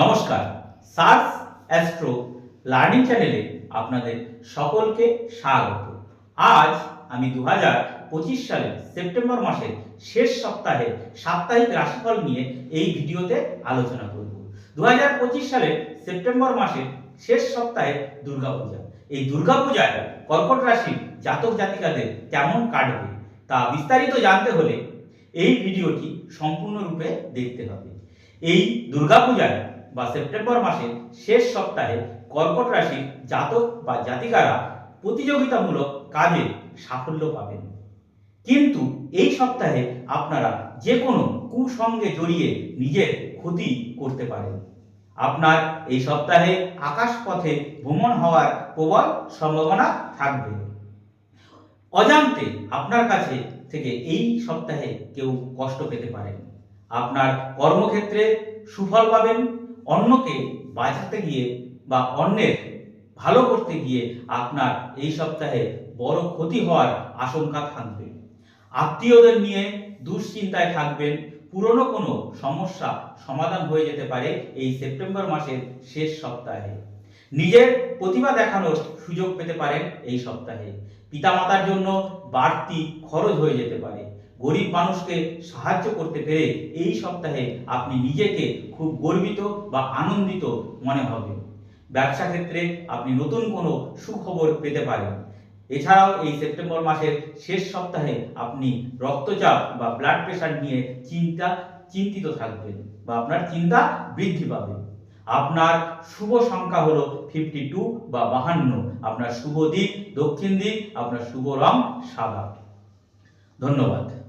নমস্কার, SARS astro learning চ্যানেলে আপনাদের সকলকে স্বাগত। আজ আমি দু হাজার পঁচিশ সালের সেপ্টেম্বর মাসের শেষ সপ্তাহে সাপ্তাহিক রাশিফল নিয়ে এই ভিডিওতে আলোচনা করব। দু হাজার পঁচিশ সালের সেপ্টেম্বর মাসের শেষ সপ্তাহে দুর্গাপূজা। এই দুর্গাপূজায় কর্কট রাশির জাতক জাতিকাদের কেমন কাটবে তা বিস্তারিত জানতে হলে এই ভিডিওটি সম্পূর্ণরূপে দেখতে হবে। এই দুর্গাপূজায় বা সেপ্টেম্বর মাসের শেষ সপ্তাহে কর্কট রাশির জাতক বা জাতিকারা প্রতিযোগিতামূলক কাজে সাফল্য পাবেন। কিন্তু এই সপ্তাহে আপনারা যে কোনো কুসঙ্গে জড়িয়ে নিজের ক্ষতি করতে পারেন। আপনার এই সপ্তাহে আকাশপথে ভ্রমণ হওয়ার প্রবল সম্ভাবনা থাকবে। অজান্তে আপনার কাছে থেকে এই সপ্তাহে কেউ কষ্ট পেতে পারেন। আপনার কর্মক্ষেত্রে সুফল পাবেন। অন্যকে বাঁচাতে গিয়ে বা অন্যের ভালো করতে গিয়ে আপনার এই সপ্তাহে বড় ক্ষতি হওয়ার আশঙ্কা থাকবে। আত্মীয়দের নিয়ে দুশ্চিন্তায় থাকবেন। পুরনো কোনো সমস্যা সমাধান হয়ে যেতে পারে এই সেপ্টেম্বর মাসের শেষ সপ্তাহে। নিজের প্রতিভা দেখানোর সুযোগ পেতে পারেন এই সপ্তাহে। পিতামাতার জন্য বাড়তি খরচ হয়ে যেতে পারে। গরিব মানুষকে সাহায্য করতে পেরে এই সপ্তাহে আপনি নিজেকে খুব গর্বিত বা আনন্দিত মনে হবে। ব্যবসা ক্ষেত্রে আপনি নতুন কোনো সুখবর পেতে পারেন। এছাড়াও এই সেপ্টেম্বর মাসের শেষ সপ্তাহে আপনি রক্তচাপ বা ব্লাড প্রেশার নিয়ে চিন্তা, চিন্তিত থাকবেন বা আপনার চিন্তা বৃদ্ধি পাবে। আপনার শুভ সংখ্যা হলো ফিফটি টু বা বাহান্ন। আপনার শুভ দিক দক্ষিণ দিক আপনার শুভ রং সাদা। ধন্যবাদ।